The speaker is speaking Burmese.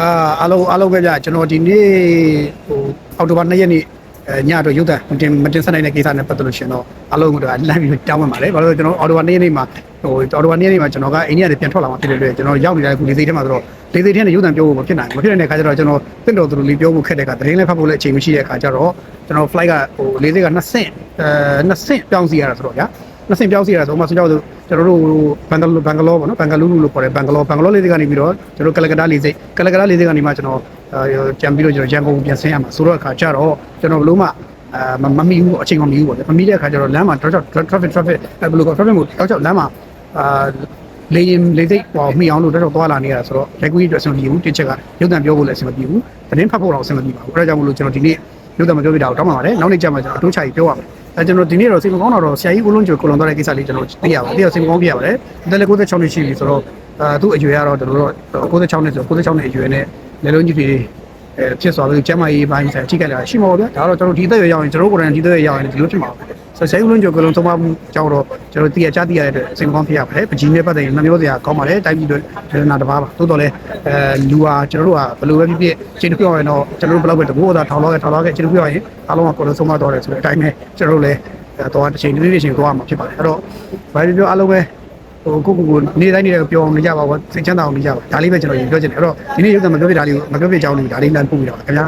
အာအားလုံးအားလုံးပဲဗျကျွန်တော်ဒီနေ့ဟိုအောက်တိုဘာ2ရက်နေ့အဲညတော့ရုပ်သံမတင်မတင်ဆက်နိုင်တဲ့ကိစ္စနဲ့ပတ်သက်လို့ရှင်တော့အားလုံးကတော့လမ်းပြီးတောင်းပန်ပါတယ်ဘာလို့လဲကျွန်တော်အော်တိုဘာ2ရက်နေ့မှာဟိုအော်တိုဘာ2ရက်နေ့မှာကျွန်တော်ကအိန္ဒိယကနေပြန်ထွက်လာမှဖြစ်တဲ့အတွက်ကျွန်တော်ရောက်နေတဲ့ခုလေးစိတ်ထဲမှာဆိုတော့လေးစိတ်ထဲနဲ့ရုပ်သံပြောဖို့မဖြစ်နိုင်ဘူးမဖြစ်နိုင်တဲ့အခါကျတော့ကျွန်တော်တင့်တော်သူတို့လေးပြောဖို့ခက်တဲ့အခါသတင်းလည်းဖတ်ဖို့လည်းအချိန်မရှိတဲ့အခါကျတော့ကျွန်တော် flight ကဟိုလေးစိတ်က2ဆင့်အဲ2ဆင့်ပြောင်းစီရတာဆိုတော့ဗျာနှစ်ဆင့်ပြောင်းစီရတာဆိုမှဆိုကြတော့ ကျွန်တော်တို့ဘန်ဂလိုဘန်ဂလောပေါ့နော်ဘန်ဂလူလူလို့ခေါ်တယ်ဘန်ဂလောဘန်ဂလောလေးတွေကနေပြီးတော့ကျွန်တော်ကလကတာလေးစိတ်ကလကတာလေးစိတ်ကနေမှကျွန်တော်ကြံပြီးတော့ကျွန်တော်ရန်ကုန်ပြန်ဆင်းရမှာဆိုတော့အခါကျတော့ကျွန်တော်ဘလို့မှအာမမီဘူးပေါ့အချိန်မမီဘူးပေါ့မမီတဲ့အခါကျတော့လမ်းမှာ traffic traffic traffic ဘယ်လိုခေါ် traffic ကိုတောက်ချောက်လမ်းမှာအာလေရင်လေစိတ်ပေါ်မိအောင်လို့တော်တော်သွားလာနေရတာဆိုတော့ရိုက်ကူးကြီးအတွက်အဆင်မပြေဘူးတစ်ချက်ကရုပ်သံပြောဖို့လည်းအဆင်မပြေဘူးသတင်းဖတ်ဖို့တော့အဆင်မပြေပါဘူးအဲဒါကြောင့်မလို့ကျွန်တော်ဒီနေ့ရုပ်သံမပြောပြတာကိုတောင်းပါပါတယ်နောက်နေ့ကျမှကျွန်တော်အတိုးချကြီးပြောရမယ် အဲကျွန်တော်ဒီနေ့တော့စိတ်မကောင်းတော့ဆရာကြီးဦးလုံးကျော်ကိုလွန်သွားတဲ့ကိစ္စလေးကျွန်တော်သိရပါတယ်သိရစိတ်မကောင်းပြရပါတယ်အသက်လည်း96နှစ်ရှိပြီဆိုတော့အာသူ့အရွယ်ကတော့ကျွန်တော်တို့96နှစ်ဆို96နှစ်အရွယ်နဲ့လေလုံးကြီးတွေအဲဖြစ်သွားပြီးကျမ်းမာရေးပိုင်းဆိုင်ထိခိုက်လာရှိမှာပေါ့ဗျာဒါတော့ကျွန်တော်ဒီသက်ရွယ်ရောက်ရင်ကျွန်တော်ကိုယ်တိုင်ဒီသက်ရွယ်ရောက်ရင်ဒီလိုဖြစ်မှာပါ ဆိုဆရာကြီးဦးလုံးကျော်ကိုလွန်သုံးပါမှုကြောင့်တော့ကျွန်တော်သိရကြားသိရတဲ့စိတ်မကောင်းဖြစ်ရပါတယ်ပကြီးနဲ့ပတ်သက်ရင်နှမျိုးစရာကောင်းပါတယ်တိုင်းပြည်တွေဒေသနာတစ်ပါးပါသို့တော်လည်းအဲလူဟာကျွန်တော်တို့ကဘယ်လိုပဲဖြစ်ဖြစ်ချိန်တစ်ခုရောက်ရင်တော့ကျွန်တော်တို့ဘယ်လောက်ပဲတဘိုးသာထောင်လောက်ရထောင်လောက်ရချိန်တစ်ခုရောက်ရင်အားလုံးကကိုယ်လုံးဆုံးမတော်တယ်ဆိုတဲ့အတိုင်းပဲကျွန်တော်တို့လည်းအဲတော့တစ်ချိန်တစ်နေ့တစ်ချိန်သွားမှာဖြစ်ပါတယ်အဲ့တော့ဘာပြောပြောအားလုံးပဲဟိုကိုကိုကိုနေ့တိုင်းနေ့တိုင်းပြောအောင်နေကြပါဘောစိတ်ချမ်းသာအောင်နေကြပါဒါလေးပဲကျွန်တော်ရင်ပြောချင်တယ်အဲ့တော့ဒီနေ့ရုပ်သံမပြောပြတာလေးကိုမပြောပြကြအောင်လို့ဒါလေးလမ်းပို့ပြီးတော့ခင်ဗျာ